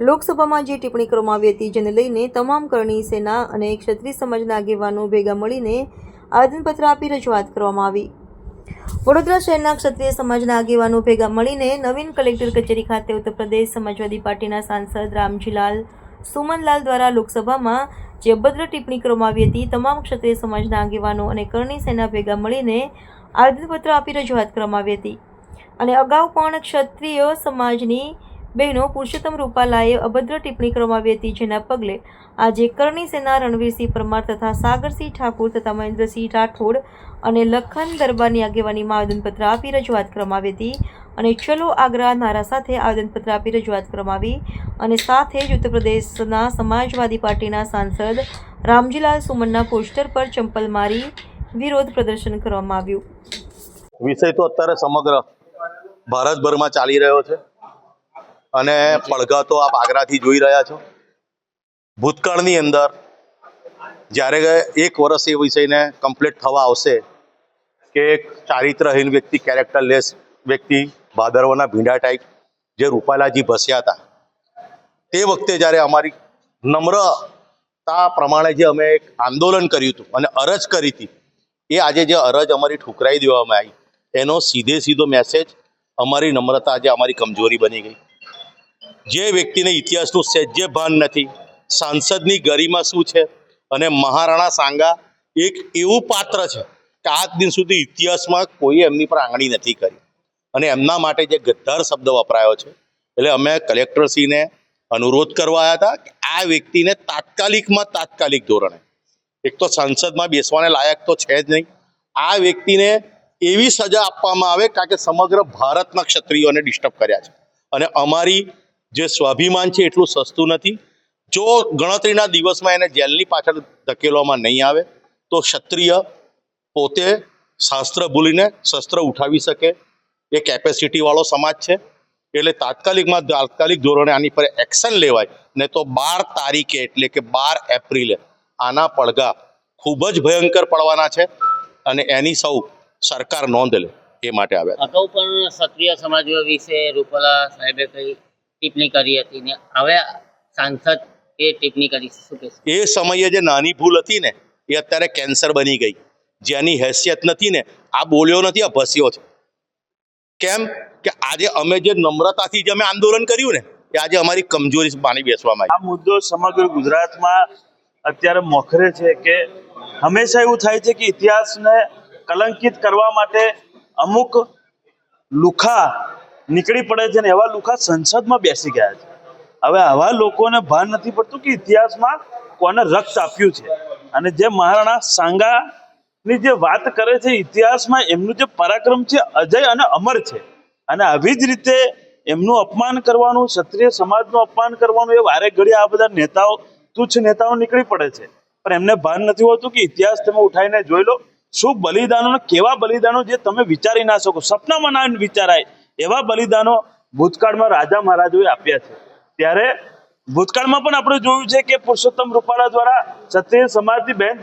લોકસભામાં જે ટિપ્પણી કરવામાં આવી હતી, જેને લઈને તમામ કરણી સેના અને ક્ષત્રિય સમાજના આગેવાનો ભેગા મળીને આવેદનપત્ર આપી રજૂઆત કરવામાં આવી. વડોદરા શહેરના ક્ષત્રિય સમાજના આગેવાનો ભેગા મળીને નવીન કલેક્ટર કચેરી ખાતે ઉત્તર પ્રદેશ સમાજવાદી પાર્ટીના સાંસદ રામજીલાલ સુમનલાલ દ્વારા લોકસભામાં જે અભદ્ર ટિપ્પણી કરવામાં આવી હતી, તમામ ક્ષત્રિય સમાજના આગેવાનો અને કરણી સેના ભેગા મળીને આવેદનપત્ર આપી રજૂઆત કરવામાં આવી હતી. અને અગાઉ પણ ક્ષત્રિય સમાજની બહેનો પુરુષોત્તમ રૂપાલાએ અભદ્ર ટિપ્પણી કરવામાં આવી હતી, જેના પગલે આજે કરણી સેના રણવીરસિંહ પરમાર તથા સાગરસિંહ ઠાકુર તથા મહેન્દ્રસિંહ રાઠોડ અને લખન દરબારની આગેવાનીમાં આવેદનપત્ર આપી રજૂઆત કરવામાં આવી હતી. અને ચલો આગ્રા નારા સાથે આવેદનપત્ર આપી રજૂઆત કરવામાં આવી અને સાથે જ ઉત્તર પ્રદેશના સમાજવાદી પાર્ટીના સાંસદ રામજીલાલ સુમનના પોસ્ટર પર ચંપલ મારી વિરોધ પ્રદર્શન કરવામાં આવ્યું. વિષય તો અત્યારે સમગ્ર ભારતભરમાં ચાલી રહ્યો છે અને પડઘા તો આપ આગ્રાથી જોઈ રહ્યા છો. ભૂતકાળની અંદર જ્યારે એક વર્ષ એ વિષયને કમ્પ્લીટ થવા આવશે કે ચારિત્રહીન વ્યક્તિ કેરેક્ટરલેસ વ્યક્તિ ભાદરવાના ભીંડા ટાઈપ જે રૂપાલાજી ભસ્યા હતા, તે વખતે જ્યારે અમારી નમ્રતા પ્રમાણે જે અમે એક આંદોલન કર્યું હતું અને અરજ કરી હતી, એ આજે જે અરજ અમારી ઠુકરાઈ દેવામાં આવી, એનો સીધે સીધો મેસેજ અમારી નમ્રતા આજે અમારી કમજોરી બની ગઈ. જે વ્યક્તિને ઇતિહાસનું સહેજે ભાન નથી, સાંસદની ગરિમા શું છે અને મહારાણા સાંગા એક એવું પાત્ર છે કે આજ દિન સુધી ઇતિહાસમાં કોઈ એમની પર આંગળી નથી કરી. અને એમના માટે જે ગદ્દાર શબ્દ વપરાયો છે, એટલે અમે કલેક્ટરશ્રીને અનુરોધ કરવા આવ્યા હતા કે આ વ્યક્તિને તાત્કાલિકમાં તાત્કાલિક ધોરણે, એક તો સંસદમાં બેસવાને લાયક તો છે જ નહીં, આ વ્યક્તિને એવી સજા આપવામાં આવે કારણ કે સમગ્ર ભારતના ક્ષત્રિયોને ડિસ્ટર્બ કર્યા છે. અને અમારી જે સ્વાભિમાન છે એટલું સસ્તું નથી. જો ગણતરીના દિવસમાં એને જેલની પાછળ ધકેલવામાં નહીં આવે, તો ક્ષત્રિય પોતે શાસ્ત્ર ભૂલીને શસ્ત્ર ઉઠાવી શકે એ કેપેસિટી વાળો સમાજ છે. એટલે તાત્કાલિકમાં તાત્કાલિક ધોરણે આની પર એક્શન લેવાય. ને તો બાર તારીખે એટલે કે બાર એપ્રિલે આના પડઘા ખૂબ જ ભયંકર પડવાના છે અને એની સૌ સરકાર નોંધ લે એ માટે આવ્યા અગાઉ પણ ક્ષત્રિય સમાજ વિશે રૂપાલા સાહેબે કઈ ટિપ્પણી કરી હતી ને હવે સાંસદ એ ટિપ્પણી કરી શું એ સમયે જે નાની ભૂલ હતી ને એ અત્યારે કેન્સર બની ગઈ. જેની હેસિયત નથી ને આ બોલ્યો નથી આ ભસ્યો છે. કેમ કે આજે અમે જે નમ્રતાથી જે અમે આંદોલન કર્યું ને, એ આજે અમારી કમજોરી માની બેસવામાં આવી. આ મુદ્દો સમગ્ર ગુજરાતમાં અત્યારે મોખરે છે કે હંમેશા એવું થાય છે કે ઇતિહાસને કલંકિત કરવા માટે અમુક લુખા નીકળી પડે છે ને, એવા લુખા સંસદમાં બેસી ગયા છે. હવે આવા લોકોને ભાન નથી પડતું કે ઇતિહાસમાં કોને રક્ત આપ્યું છે. અને જે મહારાણા સાંગાની જે વાત કરે છે ઇતિહાસમાં, એમનું જે પરાક્રમ છે, અજય અને અમર છે. અને આવી જ રીતે એમનું અપમાન કરવાનું, ક્ષત્રિય સમાજનું અપમાન કરવાનું, એ વારે ઘડી આ બધા નેતાઓ, તુચ્છ નેતાઓ નીકળી પડે છે. પણ એમને ભાન નથી હોતું કે ઇતિહાસ તમે ઉઠાઈને જોઈ લો, શું બલિદાનો કેવા બલિદાનો જે તમે વિચારી ના શકો, સપનામાં ના વિચારાય, એવા બલિદાનો ભૂતકાળમાં રાજા મહારાજોએ આપ્યા છે. ત્યારે ભૂતકાળમાં પણ આપણે જોયું છે કે પુરુષોત્તમ રૂપાલા દ્વારા ક્ષત્રિય સમાજની બહેન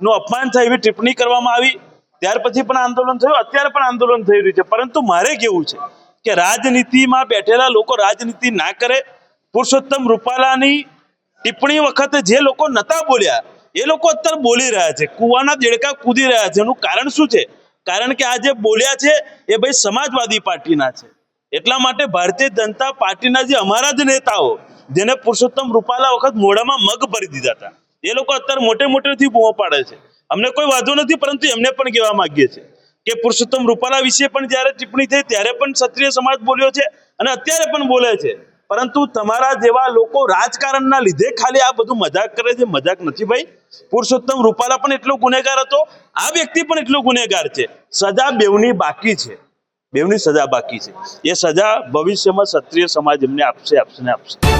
દીકરીનું અપમાન થાય એવી ટિપ્પણી કરવામાં આવી. ત્યાર પછી પણ આંદોલન થયું. અત્યારે પણ આંદોલન થઈ રહ્યું છે. પરંતુ મારે કેવું છે કે રાજનીતિમાં બેઠેલા લોકો રાજનીતિ ના કરે. પુરુષોત્તમ રૂપાલાની ટિપ્પણી વખતે જે લોકો નતા બોલ્યા, એ લોકો અત્યારે બોલી રહ્યા છે. કુવાના દેડકા કૂદી રહ્યા છે. એનું કારણ શું છે? કારણ કે આ જે બોલ્યા છે, એ ભાઈ સમાજવાદી પાર્ટીના છે. એટલા માટે ભારતીય જનતા પાર્ટીના જે અમારા જ નેતાઓ, જેને પુરુષોત્તમ રૂપાલા વખત મોઢામાં મગ ભરી દીધા હતા. એ લોકો અત્યારે મોટે મોટેથી બૂમો પાડે છે. અમને કોઈ વાંધો નથી, પરંતુ એમને પણ કહેવા માંગીએ છીએ કે પુરુષોત્તમ રૂપાલા વિશે પણ જ્યારે ટિપ્પણી થઈ, ત્યારે પણ ક્ષત્રિય સમાજ બોલ્યો છે અને અત્યારે પણ બોલે છે. પરંતુ તમારા જેવા લોકો રાજકારણના લીધે ખાલી આ બધું મજાક કરે છે, મજાક નથી ભાઈ. પુરુષોત્તમ રૂપાલા પણ એટલો ગુનેગાર હતો, આ વ્યક્તિ પણ એટલો ગુનેગાર છે. સજા બેવની બાકી છે. બેવની સજા બાકી છે. એ સજા ભવિષ્યમાં ક્ષત્રિય સમાજ એમને આપશે આપશે ને આપશે.